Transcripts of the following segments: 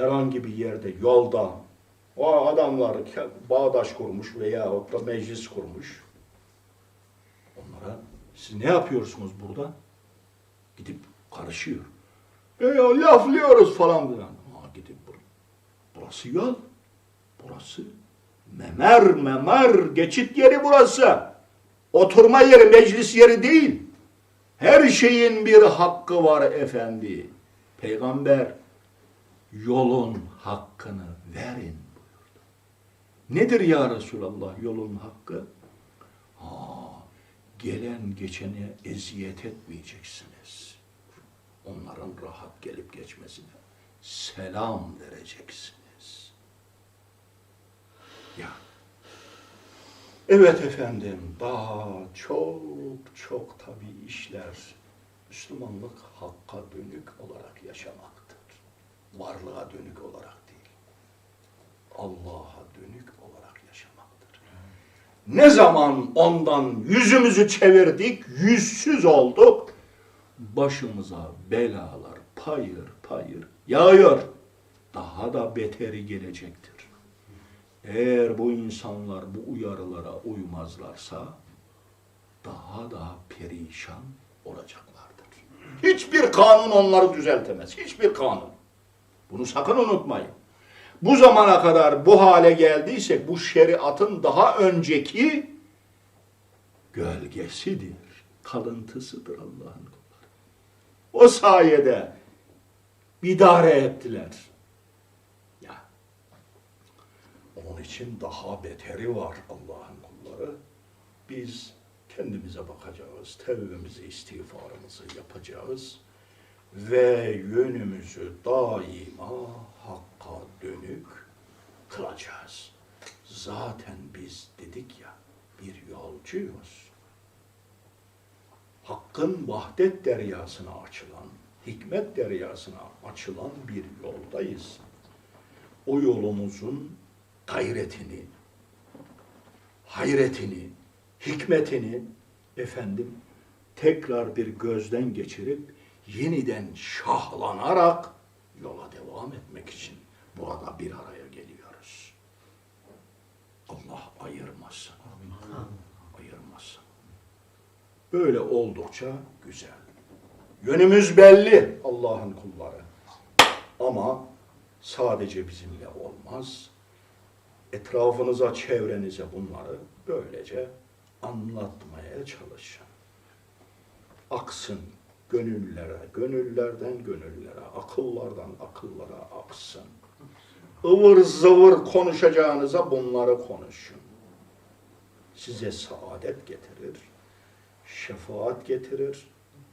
herhangi bir yerde, yolda o adamlar bağdaş kurmuş veya da meclis kurmuş. Onlara siz ne yapıyorsunuz burada? Gidip karışıyor. E laflıyoruz falan filan. Ha gidip bur burası yol. Burası memer memer geçit yeri burası. Oturma yeri, meclis yeri değil. Her şeyin bir hakkı var efendi. Peygamber yolun hakkını verin buyurdu. Nedir ya Resulallah yolun hakkı? Aa, gelen geçene eziyet etmeyeceksiniz. Onların rahat gelip geçmesine selam vereceksiniz. Ya Evet efendim, daha çok çok tabii işler Müslümanlık hakka dönük olarak yaşamaktır. Varlığa dönük olarak değil. Allah'a dönük olarak yaşamaktır. Ne zaman ondan yüzümüzü çevirdik, yüzsüz olduk, başımıza belalar payır payır yağıyor. Daha da beteri gelecektir. Eğer bu insanlar bu uyarılara uymazlarsa daha da perişan olacaklardır. Hiçbir kanun onları düzeltemez. Hiçbir kanun. Bunu sakın unutmayın. Bu zamana kadar bu hale geldiysek bu şeriatın daha önceki gölgesidir. Kalıntısıdır Allah'ın kulları. O sayede idare ettiler. Ya onun için daha beteri var Allah'ın kulları. Biz kendimize bakacağız, tevbemizi, istiğfarımızı yapacağız ve yönümüzü daima hakka dönük kılacağız. Zaten biz dedik ya bir yolcuyuz. Hakkın vahdet deryasına açılan, hikmet deryasına açılan bir yoldayız. O yolumuzun gayretini, hayretini, hikmetini efendim tekrar bir gözden geçirip yeniden şahlanarak yola devam etmek için burada bir araya geliyoruz. Allah ayırmasın. Ayırmasın. Böyle oldukça güzel. Yönümüz belli Allah'ın kulları. Ama sadece bizimle olmaz. Etrafınıza, çevrenize bunları böylece anlatmaya çalışın. Aksın gönüllere, gönüllerden gönüllere, akıllardan akıllara aksın. Ivır zıvır konuşacağınıza bunları konuşun. Size saadet getirir, şefaat getirir,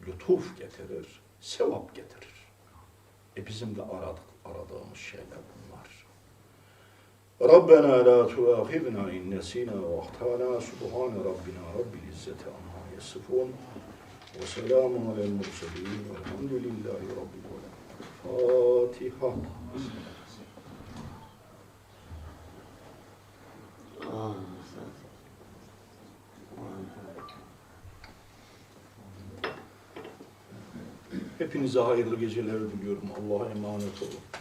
lütuf getirir, sevap getirir. E bizim de aradık, aradığımız şeyler bunlar. Rabbena la tuahidna in nesina ve ahtana subhane rabbina rabbil izzeti amma yasifun. وسلام على المرسلين والحمد لله رب العالمين فاتحة Hepinize hayırlı geceler diliyorum. Allah'a emanet olun.